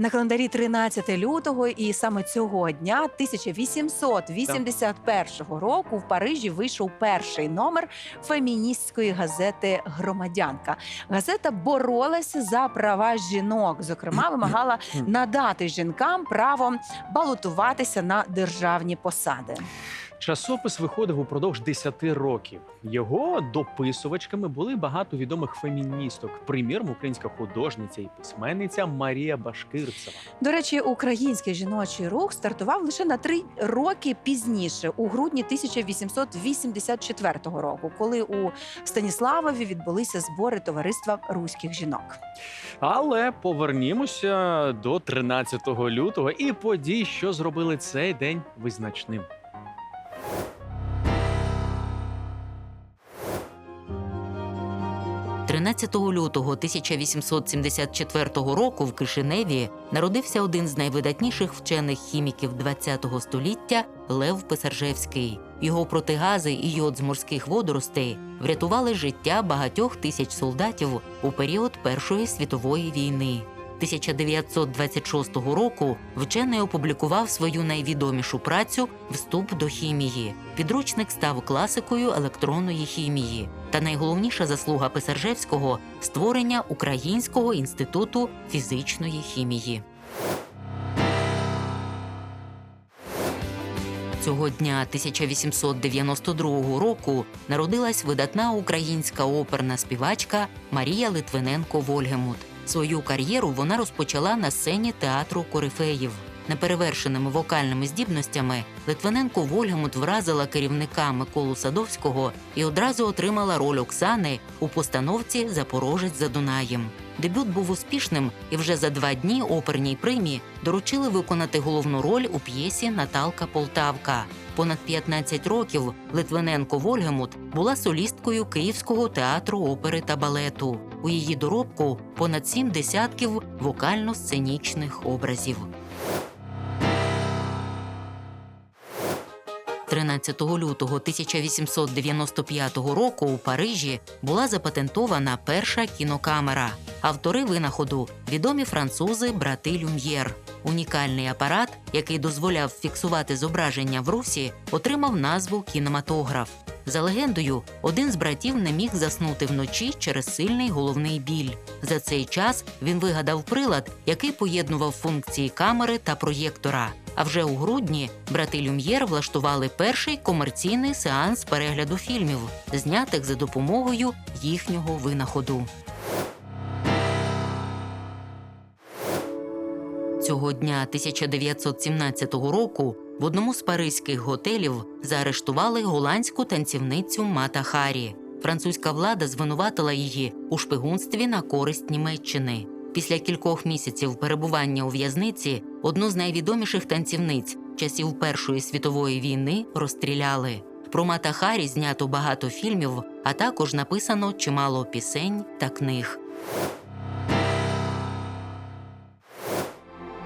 На календарі 13 лютого, і саме цього дня, 1881 року, в Парижі вийшов перший номер феміністської газети Громадянка. Газета боролася за права жінок. Зокрема, вимагала надати жінкам право балотуватися на державні посади. Часопис виходив упродовж 10 років. Його дописувачками були багато відомих феміністок. Приміром, українська художниця і письменниця Марія Башкирцева. До речі, український жіночий рух стартував лише на три роки пізніше, у грудні 1884 року, коли у Станіславові відбулися збори товариства руських жінок. Але повернімося до 13 лютого і подій, що зробили цей день визначним. – 13 лютого 1874 року в Кишиневі народився один з найвидатніших вчених хіміків ХХ століття Лев Писаржевський. Його протигази і йод з морських водоростей врятували життя багатьох тисяч солдатів у період Першої світової війни. 1926 року вчений опублікував свою найвідомішу працю Вступ до хімії. Підручник став класикою електронної хімії. Та найголовніша заслуга Писаржевського створення Українського інституту фізичної хімії. Цього дня 1892 року народилась видатна українська оперна співачка Марія Литвиненко Вольгемут. Свою кар'єру вона розпочала на сцені театру Корифеїв. Неперевершеними вокальними здібностями Литвиненко Вольгемут вразила керівника Миколу Садовського і одразу отримала роль Оксани у постановці Запорожець за Дунаєм. Дебют був успішним, і вже за два дні оперній примі доручили виконати головну роль у п'єсі Наталка Полтавка. Понад 15 років Литвиненко Вольгемут була солісткою Київського театру опери та балету. У її доробку понад сім десятків вокально-сценічних образів. 13 лютого 1895 року у Парижі була запатентована перша кінокамера. Автори винаходу відомі французи брати Люм'єр. Унікальний апарат, який дозволяв фіксувати зображення в русі, отримав назву кінематограф. За легендою, один з братів не міг заснути вночі через сильний головний біль. За цей час він вигадав прилад, який поєднував функції камери та проєктора. А вже у грудні брати Люм'єр влаштували перший комерційний сеанс перегляду фільмів, знятих за допомогою їхнього винаходу. Цього дня 1917 року в одному з паризьких готелів заарештували голландську танцівницю Мата Харі. Французька влада звинуватила її у шпигунстві на користь Німеччини. Після кількох місяців перебування у в'язниці одну з найвідоміших танцівниць часів Першої світової війни розстріляли. Про Мата Харі знято багато фільмів, а також написано чимало пісень та книг.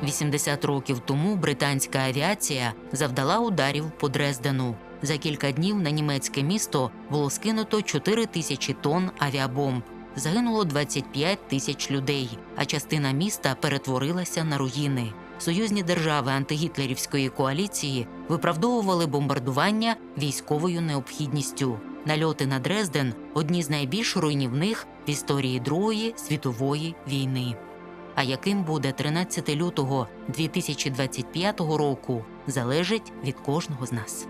80 років тому британська авіація завдала ударів по Дрездену. За кілька днів на німецьке місто було скинуто 4 тисячі тонн авіабомб. Загинуло 25 тисяч людей, а частина міста перетворилася на руїни. Союзні держави антигітлерівської коаліції виправдовували бомбардування військовою необхідністю. Нальоти на Дрезден одні з найбільш руйнівних в історії Другої світової війни. А яким буде 13 лютого 2025 року, залежить від кожного з нас.